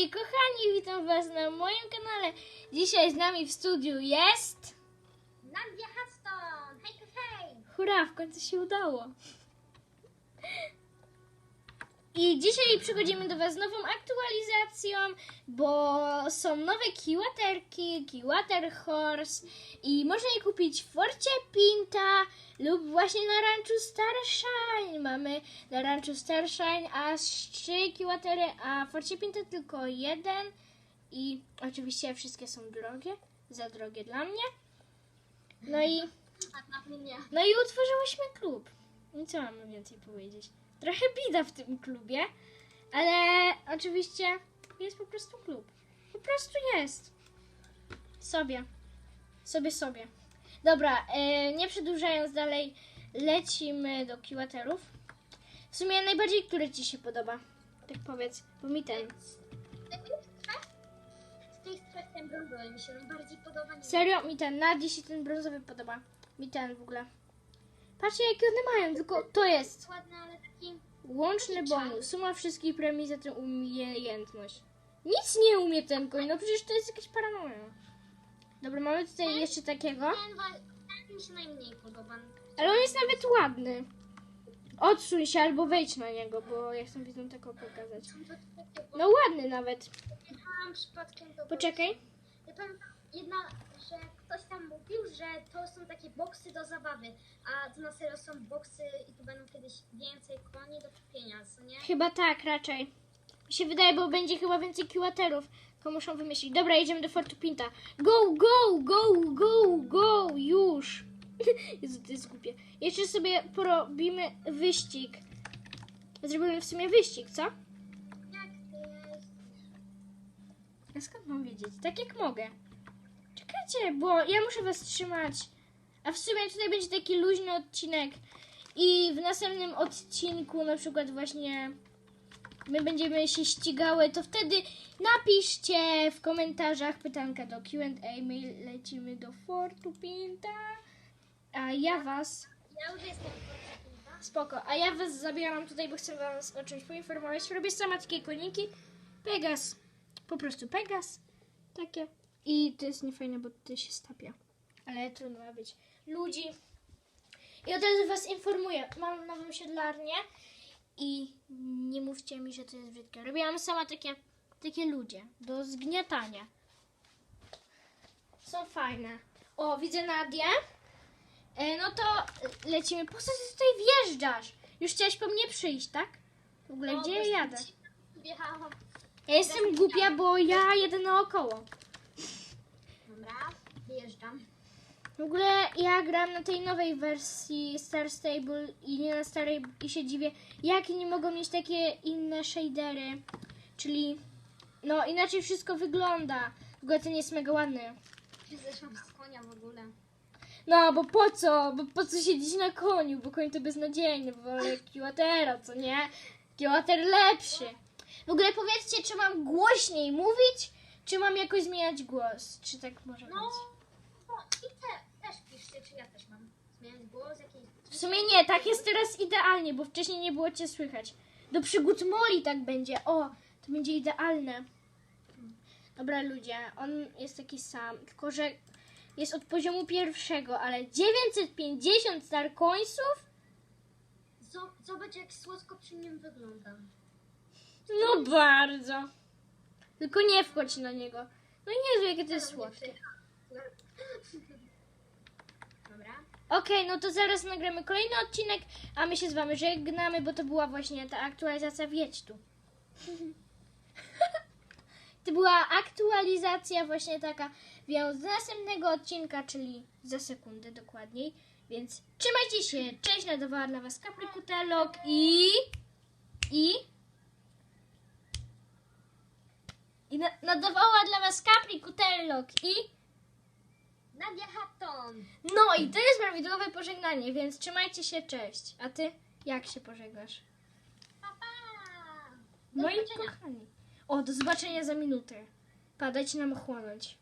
moi kochani, witam was na moim kanale. Dzisiaj z nami w studiu jest... Nadia Hudson! Hej, hej! Hurra, w końcu się udało. I dzisiaj przychodzimy do Was z nową aktualizacją, bo są nowe kiłaterki, kiłater horse i można je kupić w Forcie Pinta lub właśnie na ranczu Starshine. Mamy na ranczu Starshine aż trzy kiłatery, a w Forcie Pinta tylko jeden i oczywiście wszystkie są drogie, za drogie dla mnie. No i Tak no i utworzyłyśmy klub. I co mam więcej powiedzieć? Trochę bida w tym klubie, ale oczywiście jest po prostu klub. Po prostu jest. Sobie. Sobie, sobie. Dobra, e, nie przedłużając dalej, lecimy do kiłaterów. W sumie najbardziej, który Ci się podoba? Tak powiedz, bo mi ten. Z tych trzech ten brązowy mi się najbardziej podoba. Serio, mi ten, na dziś się ten brązowy podoba. Mi ten w ogóle. Patrzcie, jakie one mają, tylko to jest. ładny, ale taki... Łączny bonus. Suma wszystkich premii za tę umiejętność. Nic nie umie ten koń, no przecież to jest jakaś paranoja. Dobra, mamy tutaj jeszcze takiego. Ten, ten mi się najmniej podoba. Ale on jest nawet ładny. Odsuń się albo wejdź na niego, bo ja chcę widzą taką pokazać. No ładny nawet. Poczekaj. Jedna, że ktoś tam mówił, że to są takie boksy do zabawy, a to na serio są boksy i tu będą kiedyś więcej koni do kupienia, co nie? Chyba tak, raczej. Mi się wydaje, bo będzie chyba więcej kiłaterów. To muszą wymyślić. Dobra, jedziemy do Fortu Pinta. Go, go, go, go, go, już. Jezu, to jest głupie. Jeszcze sobie porobimy wyścig. Zrobimy w sumie wyścig, co? Jak ty jest? A skąd mam wiedzieć? Tak jak mogę. Czekajcie, bo ja muszę was trzymać. A w sumie tutaj będzie taki luźny odcinek. I w następnym odcinku na przykład właśnie my będziemy się ścigały, to wtedy napiszcie w komentarzach pytanka do Q&A. My lecimy do Fortu Pinta. A ja was... Ja już jestem Spoko. A ja was zabieram tutaj, bo chcę was o czymś poinformować. Robię sama takie koniki. Pegas. Po prostu Pegas. Takie. I to jest niefajne, bo to się stapia. Ale trudno ma być. Ludzi. I od razu was informuję. Mam nową siedlarnię. I nie mówcie mi, że to jest brzydkie. Robiłam sama takie, takie ludzie. Do zgniatania. Są fajne. O, widzę Nadię. E, no to lecimy. Po co ty tutaj wjeżdżasz? Już chciałaś po mnie przyjść, tak? W ogóle gdzie ja jadę? Wjechałam. Ja jestem głupia, bo ja jedę naokoło. Wyjeżdżam. W ogóle ja gram na tej nowej wersji Star Stable i nie na starej i się dziwię, jak nie mogą mieć takie inne shadery. Czyli, no inaczej wszystko wygląda. W ogóle ten jest mega ładny. Zeszłam z konia w ogóle. No, bo po co? Bo po co siedzieć na koniu? Bo koń to beznadziejny, wolę kiłatera, co nie? Kiłater lepszy. W ogóle powiedzcie, czy mam głośniej mówić, czy mam jakoś zmieniać głos? Czy tak może No, być? I te, też piszcie, czy ja też mam zmieniać głos jakiś. W sumie nie, tak jest teraz idealnie, bo wcześniej nie było cię słychać. Do przygód Moli tak będzie. O, to będzie idealne. Dobra ludzie, on jest taki sam, tylko że jest od poziomu pierwszego, ale 950 star coinsów? Zo- Zobacz, jak słodko przy nim wygląda. No bardzo. Tylko nie wchodź na niego. No nie jakie to jest słodkie. Dobra. Okej, no to zaraz nagramy kolejny odcinek, a my się z wami żegnamy, bo to była właśnie ta aktualizacja Wiedź tu. to była aktualizacja właśnie taka, więc z następnego odcinka, czyli za sekundę dokładniej. Więc trzymajcie się, cześć, nadawała dla was Kaprikutelok i... i... I na, nadawała dla was Kaprikutelok i... Nadia Hatton. No i to jest prawidłowe pożegnanie, więc trzymajcie się, cześć. A ty jak się pożegnasz? Pa, pa. Do Moi zobaczenia. kochani. O, do zobaczenia za minutę. Padajcie nam chłonąć.